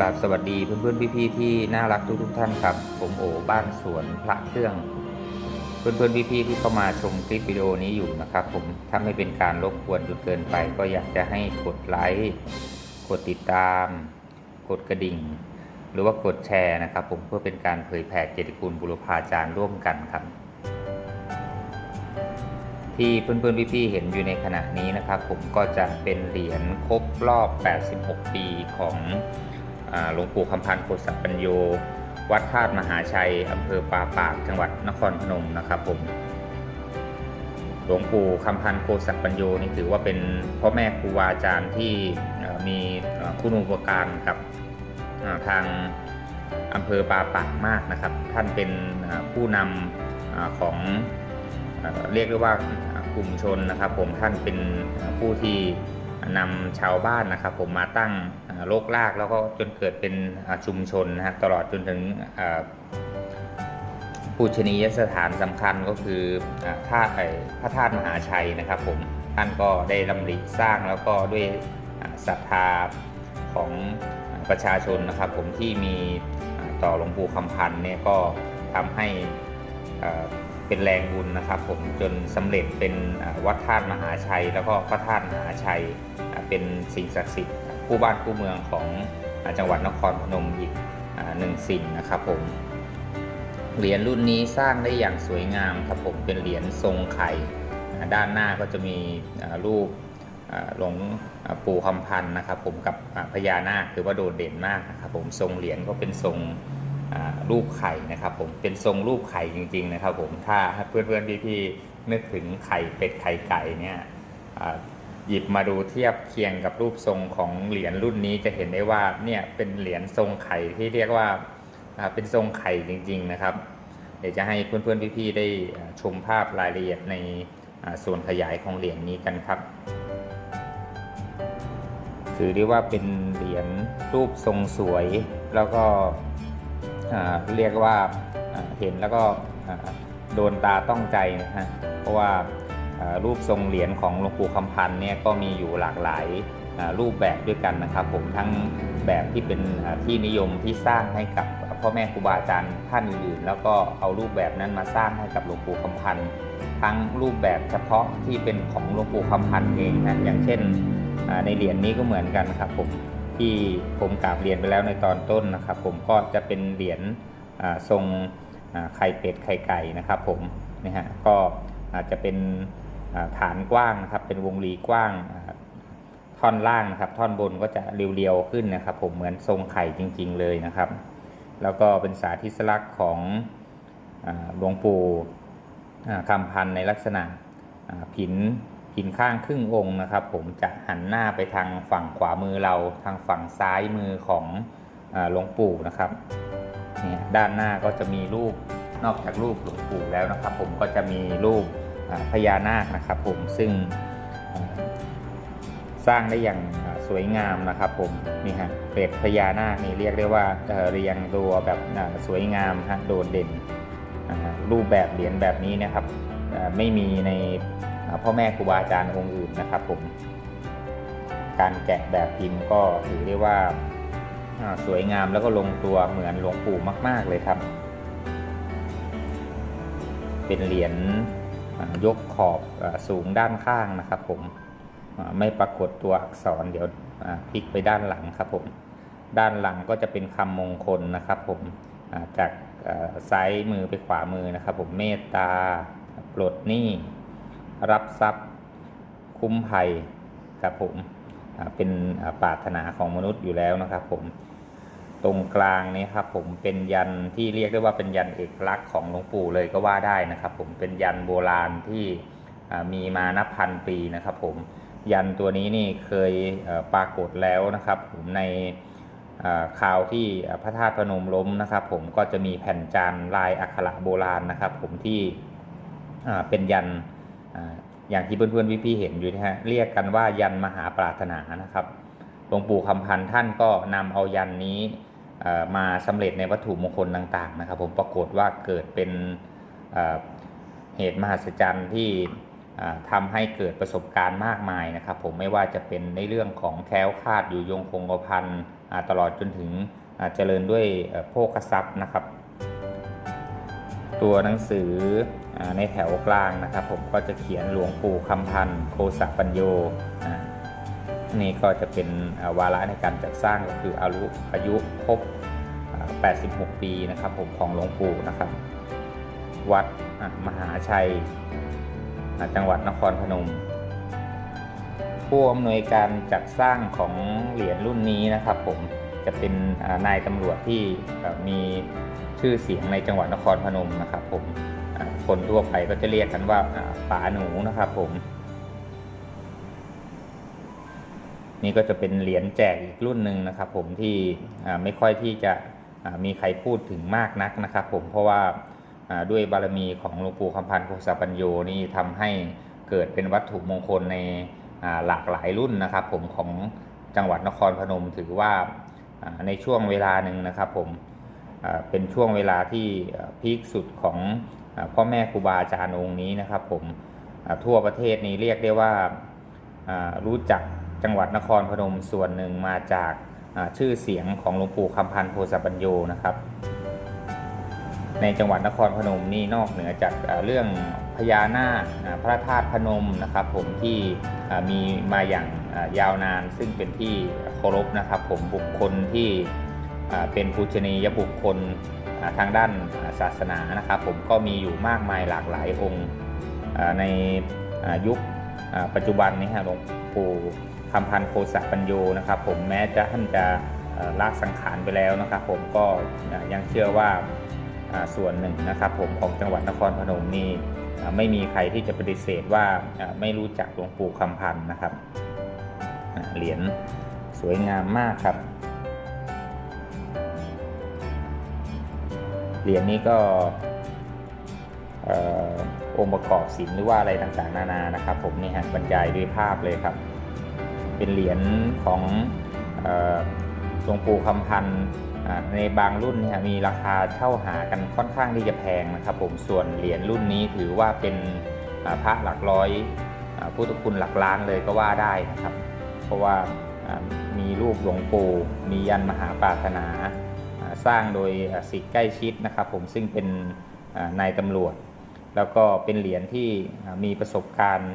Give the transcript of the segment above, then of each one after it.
ราบสวัสดีเพื่อนๆพี่ๆที่น่ารักทุกๆท่านครับ ผมโอบ้านสวนพระเครื่อง เพื่อนๆพี่ๆที่เข้ามาชมคลิปวิดีโอนี้อยู่นะครับ ผมถ้าไม่เป็นการรบกวนจนเกินไป ก็อยากจะให้กดไลค์กดติดตาม กดกระดิ่ง หรือว่ากดแชร์นะครับ ผมเพื่อเป็นการเผยแผ่เกียรติคุณบุรพาจารย์ร่วมกันครับ ที่เพื่อนๆพี่ๆเห็นอยู่ในขณะนี้นะครับ ผมก็จะเป็นเหรียญครบรอบ 86 ปีของ หลวงปู่คำพันธ์โคสัปัญโย วัดธาตุมหาชัยอำเภอป่าปากจังหวัดนครพนมนะครับผมหลวงปู่คำพันธ์โคสัปัญโยนี่ถือว่าเป็นพ่อแม่ครูบาอาจารย์ที่มีคุณูปการกับทางอำเภอป่าปากมากนะครับ ท่านเป็นผู้นำของเรียกได้ว่ากลุ่มชนนะครับ ผมท่านเป็นผู้ที่ นำชาวบ้านนะครับ ผมมาตั้งโลกลากแล้วก็จนเกิดเป็นชุมชนนะฮะตลอดจนถึงปูชนียสถานสำคัญก็คืออ่าธาตุเอ่อพระธาตุมหาชัยนะครับผมท่านก็ได้ดำริสร้างแล้วก็ด้วยศรัทธาของประชาชนนะครับผมที่มีต่อหลวงปู่คำพันธ์เนี่ยก็ทำให้เป็นแรงบุญนะครับผมจนสำเร็จเป็นวัดธาตุมหาชัย แล้วก็พระธาตุมหาชัย เป็นสิ่งศักดิ์สิทธิ์คู่บ้านคู่เมืองของจังหวัดนครพนมอีกหนึ่งสิ่งนะครับผมเหรียญรุ่นนี้สร้างได้อย่างสวยงามครับผมเป็นเหรียญทรงไข่ด้านหน้าก็จะมีรูปหลวงปู่คำพันธ์นะครับ ผมกับพญานาคถือว่าโดดเด่นมากนะครับผมทรงเหรียญก็เป็นทรงรูปไข่นะครับ ผมเป็นทรงรูปไข่จริง ๆ นะครับ ผมถ้าเพื่อนๆพี่ๆนึกถึงไข่เป็ดไข่ไก่เนี่ย หยิบมาดูเทียบเคียงกับรูปทรงของเหรียญรุ่นนี้จะเห็นได้ว่าเนี่ยเป็นเหรียญทรงไข่ที่เรียกว่าเป็นทรงไข่จริง ๆนะครับ เดี๋ยวจะให้เพื่อนๆพี่ๆได้ชมภาพรายละเอียดในส่วนขยายของเหรียญนี้กันครับ ถือได้ว่าเป็นเหรียญรูปทรงสวย แล้วก็เรียกว่าเห็นแล้วก็โดนตาต้องใจนะฮะเพราะว่า รูปทรงเหรียญของหลวงปู่คำพันธ์เนี่ยก็มีอยู่หลากหลายรูปแบบด้วยกันนะครับ ผมทั้งแบบที่เป็นที่นิยมที่สร้างให้กับพ่อแม่ครูบาอาจารย์ท่านอื่นๆแล้วก็เอารูปแบบนั้นมาสร้างให้กับหลวงปู่คำพันธ์ทั้งรูปแบบเฉพาะที่เป็นของหลวงปู่คำพันธ์เองนะอย่างเช่นในเหรียญนี้ก็เหมือนกันครับผมที่ผมกราบเรียนไปแล้วในตอนต้นนะครับ ผมก็จะเป็นเหรียญทรงไข่เป็ดไข่ไก่นะครับ ผมนะฮะก็อาจจะเป็น ฐานกว้างนะครับ เป็นวงรีกว้างท่อนล่างนะครับ ท่อนบนก็จะเรียวๆขึ้นนะครับ ผมเหมือนทรงไข่จริง ๆ เลยนะครับ แล้วก็เป็นสาธิสลักษณ์ของหลวงปู่คำพันในลักษณะผินผินข้างครึ่งองค์นะครับ ผมจะหันหน้าไปทางฝั่งขวามือเราทางฝั่งซ้ายมือของหลวงปู่นะครับเนี่ยด้านหน้าก็จะมีรูปนอกจากรูปหลวงปู่แล้วนะครับ ผมก็จะมีรูป พญานาคนะครับผมซึ่งสร้างได้อย่างสวยงามนะครับผมนี่ฮะเกล็ดพญานาคนี่เรียกได้ว่าเรียงตัวแบบสวยงามฮะโดดเด่นรูปแบบเหรียญแบบนี้นะครับไม่มีในพ่อแม่ครูบาอาจารย์องค์อื่นนะครับผมการแกะแบบพิมพ์ก็ถือได้ว่าสวยงามแล้วก็ลงตัวเหมือนหลวงปู่มาก ๆ เลยครับ เป็นเหรียญ ยกขอบสูงด้านข้างนะครับผมไม่ปรากฏตัวอักษรเดี๋ยวพลิกไปด้านหลังครับผมด้านหลังก็จะเป็นคำมงคลนะครับผมจากซ้ายมือไปขวามือนะครับผมเมตตาปลดหนี้รับทรัพย์คุ้มภัยครับผมเป็นปรารถนาของมนุษย์อยู่แล้วนะครับผม ตรงกลางนี้ครับผมเป็นยันที่เรียกได้ว่าเป็นยันเอกลักษณ์ของหลวงปู่เลยก็ว่าได้นะครับผมเป็นยันโบราณที่มีมานับพันปีนะครับผมยันตัวนี้นี่เคยปรากฏแล้วนะครับผมในข่าวที่พระธาตุพนมล้มนะครับผมก็จะมีแผ่นจานลายอักขระโบราณนะครับผมที่เป็นยันอย่างที่เพื่อนๆพี่ๆเห็นอยู่นะฮะเรียกกันว่ายันมหาปรารถนานะครับหลวงปู่คำพันธ์ท่านก็นำเอายันนี้ มาสำเร็จในวัตถุมงคลต่างๆนะครับ ผมปรากฏว่าเกิดเป็นเหตุมหัศจรรย์ที่อ่าทำให้เกิดประสบการณ์มากมายนะครับ ผมไม่ว่าจะเป็นในเรื่องของแคล้วคลาดอยู่ยงคงกระพันตลอดจนถึงเจริญด้วยโภคทรัพย์นะครับ ตัวหนังสืออในแถวกลางนะครับ ผมก็จะเขียนหลวงปู่คำพันธ์โคสปัญโย นี่ก็จะเป็นวาระในการจัดสร้างก็คืออายุอายุครบ 86 ปีนะครับผมของหลวงปู่นะครับ วัดมหาชัย จังหวัดนครพนม ผู้อำนวยการจัดสร้างของเหรียญรุ่นนี้นะครับผมจะเป็นนายตำรวจที่มีชื่อเสียงในจังหวัดนครพนมนะครับผมคนทั่วไปก็จะเรียกกันว่าป๋าหนูนะครับผม นี่ก็จะเป็นเหรียญแจกอีกรุ่นหนึ่งนะครับ ผมที่ไม่ค่อยที่จะมีใครพูดถึงมากนักนะครับ ผมเพราะว่าด้วยบารมีของหลวงปู่คำพันธ์โคสปัญโยนี่ทำให้เกิดเป็นวัตถุมงคลในหลากหลายรุ่นนะครับ ผมของจังหวัดนครพนมถือว่าในช่วงเวลาหนึ่งนะครับ ผมเป็นช่วงเวลาที่พีคสุดของพ่อแม่ครูบาอาจารย์องค์นี้นะครับ ผมทั่วประเทศนี้เรียกได้ว่ารู้จัก จังหวัดนครพนมส่วนหนึ่งมาจากชื่อเสียงของหลวงปู่คำพันธ์โพสปัญโยนะครับ ในจังหวัดนครพนมนี่นอกเหนือจากเรื่องพญานาคพระธาตุพนมนะครับ ผมที่มีมาอย่างยาวนานซึ่งเป็นที่เคารพนะครับ ผมบุคคลที่เป็นปูชนียบุคคลทางด้านศาสนานะครับ ผมก็มีอยู่มากมายหลากหลายองค์ในยุคปัจจุบันนี้ฮะหลวงปู่ คำพันโคสะปัญโยนะครับ ผมแม้จะท่านจะเอ่อละสังขารไปแล้วนะครับ ผมก็ยังเชื่อว่าส่วนหนึ่งนะครับ ผมของจังหวัดนครพนมนี่ไม่มีใครที่จะปฏิเสธว่าไม่รู้จักหลวงปู่คำพันนะครับเหรียญสวยงามมากครับ เหรียญนี้ก็เอ่อองค์ประกอบศิลป์หรือว่าอะไรต่างๆ นานานะครับ ผมนี่ฮะบรรยายด้วยภาพเลยครับ เป็นเหรียญของหลวงปู่คำพันธ์ในบางรุ่นเนี่ยมีราคาเช่าหากันค่อนข้างที่จะแพงนะครับผมส่วนเหรียญรุ่นนี้ถือว่าเป็นพระหลักร้อยอ่าพุทธคุณหลักล้านเลยก็ว่าได้นะครับ เพราะว่ามีรูปหลวงปู่มียันมหาปรารถนาสร้างโดยอ่าศิษย์ใกล้ชิดนะครับ ผมซึ่งเป็นนายตำรวจ แล้วก็เป็นเหรียญที่มีประสบการณ์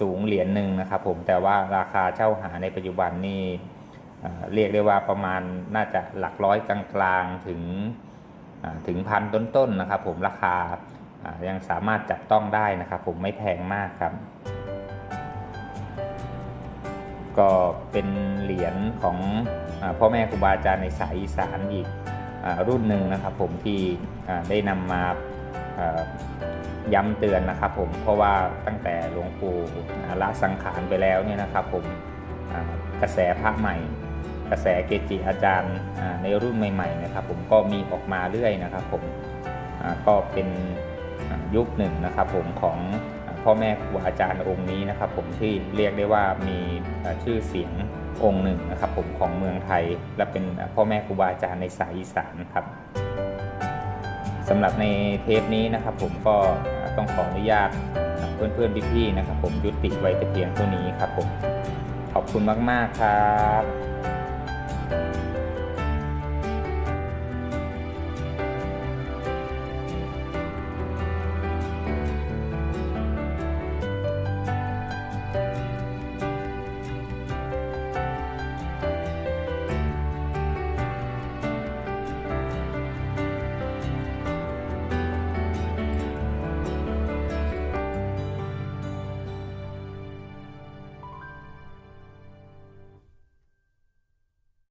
สูงเหรียญหนึ่งนะครับผมแต่ว่าราคาเช่าหาในปัจจุบันนี่เรียกได้ว่าประมาณน่าจะหลักร้อยกลางๆถึงถึงพันต้นๆนะครับผมราคายังสามารถจับต้องได้นะครับผมไม่แพงมากครับ ก็เป็นเหรียญของอพ่อแม่ครูบาอาจารย์ในสายอีสานอีกอรุ่นหนึ่งนะครับผมที่ได้นำมา ย้ำเตือนนะครับผมเพราะว่าตั้งแต่หลวงปู่ละสังขารไปแล้วเนี่ยนะครับผมกระแสพระใหม่ กระแสเกจิอาจารย์ในรุ่นใหม่ๆนะครับผมก็มีออกมาเรื่อยนะครับผมก็เป็นยุคหนึ่งนะครับผมของพ่อแม่ครูอาจารย์องค์นี้นะครับผมที่เรียกได้ว่ามีชื่อเสียงองค์หนึ่งนะครับผมของเมืองไทยและเป็นพ่อแม่ครูบาอาจารย์ในสายอีสานครับ สำหรับในเทปนี้นะครับผมก็ต้องขออนุญาตอ่าเพื่อนๆพี่ๆนะครับผมยุติไว้แต่เพียงเท่านี้ครับผมขอบคุณมากๆครับ